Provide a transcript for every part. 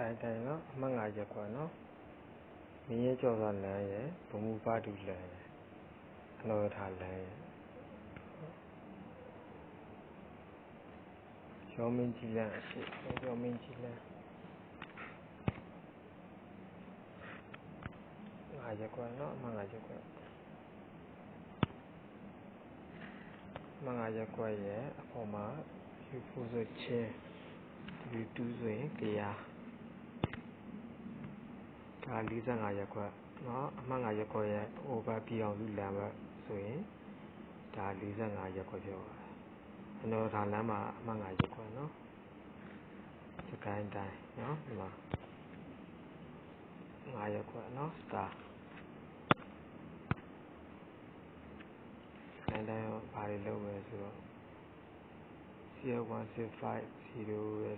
ကိုင်းတိုင်းနော်အမှတ်၅ရပ်ကွက်နော်မင်းရဲကျော်စွာလမ်းရယ်ဗမူပါတူလမ်းရယ်အနော်ရထားလမ်းရယ်ရောမင်းကြီးလမ်းအရှိရောမင်းကြီးလမ်း၅ရပ်ကွက်နော်အမှတ်၅ရပ်ကွက်အမှတ်၅ရပ်ကွက်ရဲ့အပေါ်မှာယူဖို့ဆိုချင်း V2 ဆိုရင်100ဒါ 45ရက်ခွက်နော်အမှတ်5ရက်ခွက်ရဲ့ over ပြည်အောင်စုလမ်းဘက်ဆိုရင်ဒါ45ရက်ခွက်ပြောပါတယ်ကျွန်တော်ဒါလမ်းမှာအမှတ်5ရက်ခွက်နော်စကိုင်းတိုင်းနော်ဒီမှာ5ရက်ခွက်နော်စတာစကိုင်းတိုင်းရောဘာတွေလုပ်မယ်ဆိုတော့ 0165 0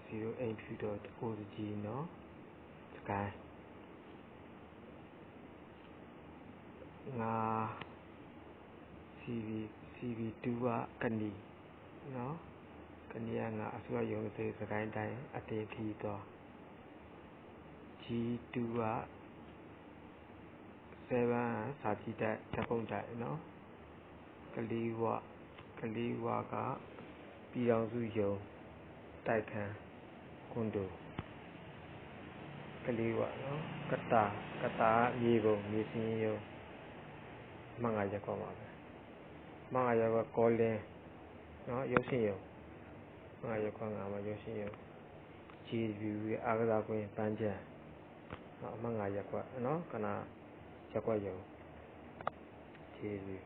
0 8 2.org နော်စကိုင်း ငါ CV CV2 ကကဏီနော်ကဏီကငါအစိုးရရုံးသေးစကိုင်းတိုင်းအတေခီတော် G2 က7စာကြည့်တဲ့ဓာတ်ပုံတိုက်နော်ကလေးဝကလေးဝကပြည်တော်စုရုံတိုက်ခန်းကွန်ဒိုကလေးဝနော်ကတာကတာရေပုံမြေစင်းရုံ မင်္ဂရက်ကွာပါပဲမင်္ဂရက်ကွာကောလင်းနော်ရုပ်ရှင်ယုံမင်္ဂရက်ကွာငါမှာရုပ်ရှင်ယုံဂျီဗီရဲ့အာကစားကွင်းပန်းချံနော်မင်္ဂရက်ကွာနော်ကနာရက်ကွာယုံဂျီဗီ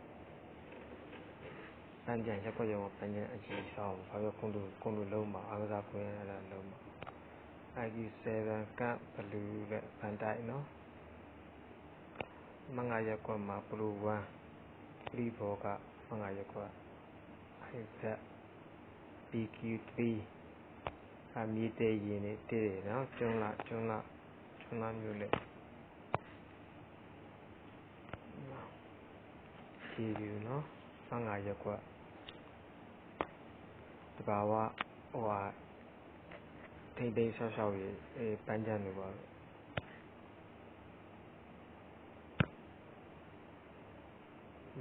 ပန်းချံရက်ကွက်ရုံပန်းချံအကြီးဆောင်ဘာလို့ကွန်ဒိုကွန်ဒိုလုံးမှာအားကစားကွင်းအဲ့ဒါလုံးမှာ IG7 ကပ်ဘလူးတဲ့ဗန်တိုက်နော် မင်္ဂရက်ကွက်မှာဘလူး1ပလီဘောကမင်္ဂရက်ကွက်အိဇက် PQ3 အမီတေးရင်နေတည်တယ်နော်ကျွန်းလာကျွန်းလာကျွန်းလာမျိုးလေကြည့်ယူနော်မင်္ဂရက်ကွက်တဘာဝဟိုဟာထိမ့်သိမ်းဆောက်ရှောက်ရေးအဲပန်းချံတွေပါ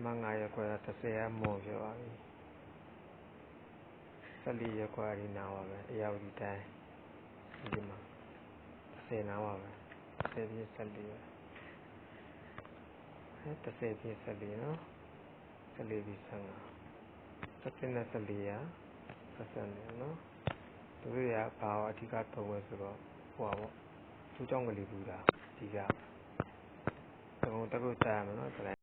မင်္ဂရက်ကွက်က30အမော်ပြောပါပြီ14ရက်ကွက်ဒီနာပါပဲအရာဝတီတိုင်းဒီမှာ30နာပါပဲ30ပြည့်14ပဲအဲ30ပြည့်14နော်14ပြည့်15 17နဲ့14ရာဆက်နေနော်သူတို့ရဘာအဓိကသုံးလဲဆိုတော့ဟိုပါပေါ့သူ့ကြောင့်ကလေးဘူးတာအဓိကတကုတ်တကုတ်တာရမယ်နော်